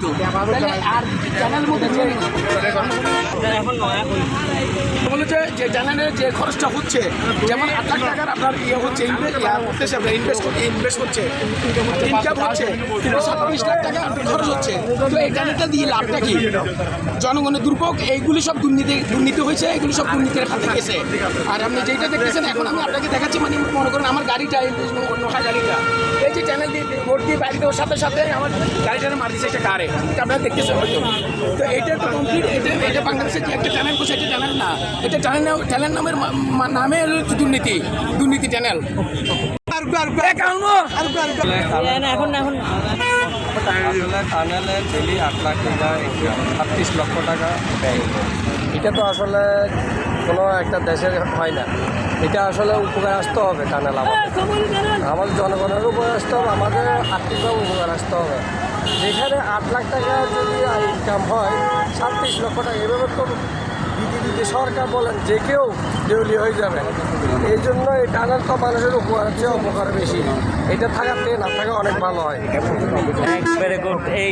তাহলে আর চ্যানেল মধ্যে নিয়ে যে চ্যানেলের যে খরচটা হচ্ছে যেমন আট লাখ টাকার আপনার ইয়ে হচ্ছে ইনভেস্ট করতে ইনভেস্ট করছে। ইনকাম হচ্ছে কিন্তু ছাব্বিশ লাখ টাকা আপনার খরচ হচ্ছে। তো এই চ্যানেলটা দিয়ে লাভটা কি? জনগণের দুর্ভোগ এইগুলি সব দুর্নীতি দুর্নীতি হয়েছে এগুলি সব দুর্নীতির হাতে গেছে। আর আপনি যেটা দেখতেছেন এখন আমি আপনাকে দেখাচ্ছি মানে মনে করেন আমার গাড়িটা নোহা গাড়িটা এই চ্যানেল দিয়ে ভোট দিয়ে বাইরে দেওয়ার সাথে সাথে আমার গাড়িটা মার দিচ্ছে একটা কারে। এটা আপনারা দেখতেছেন হয়তো। তো এইটা তো কমপ্লিট এটা এটা বাংলাদেশের যে একটা চ্যানেল করছে এটা চ্যানেল না। এটা চ্যানেল চ্যানেল নামের নামে হলো দুর্নীতি। দুর্নীতি চ্যানেল এখন এখন আসলে টানেলে ডেলি আট লাখ টাকা ছাব্বিশ লক্ষ টাকা ব্যয় এটা তো আসলে কোনো একটা দেশের হয় না। এটা আসলে উপকার আসতে হবে টানেল আমাদের। আমাদের জনগণের উপকার আসতে হবে, আমাদের আর্থিকভাবে উপকার আসতে হবে। যেখানে আট লাখ টাকা যদি ইনকাম হয় ছাব্বিশ লক্ষ টাকা, এভাবে তো দিদি দিদি সরকার বলেন, যে কেউ দেউলি হয়ে যাবে। এই জন্য এই টানেল তো মানুষের উপকার চেয়ে অপকার বেশি। এটা থাকার থেকে না, থাকা অনেক ভালো হয়। এই।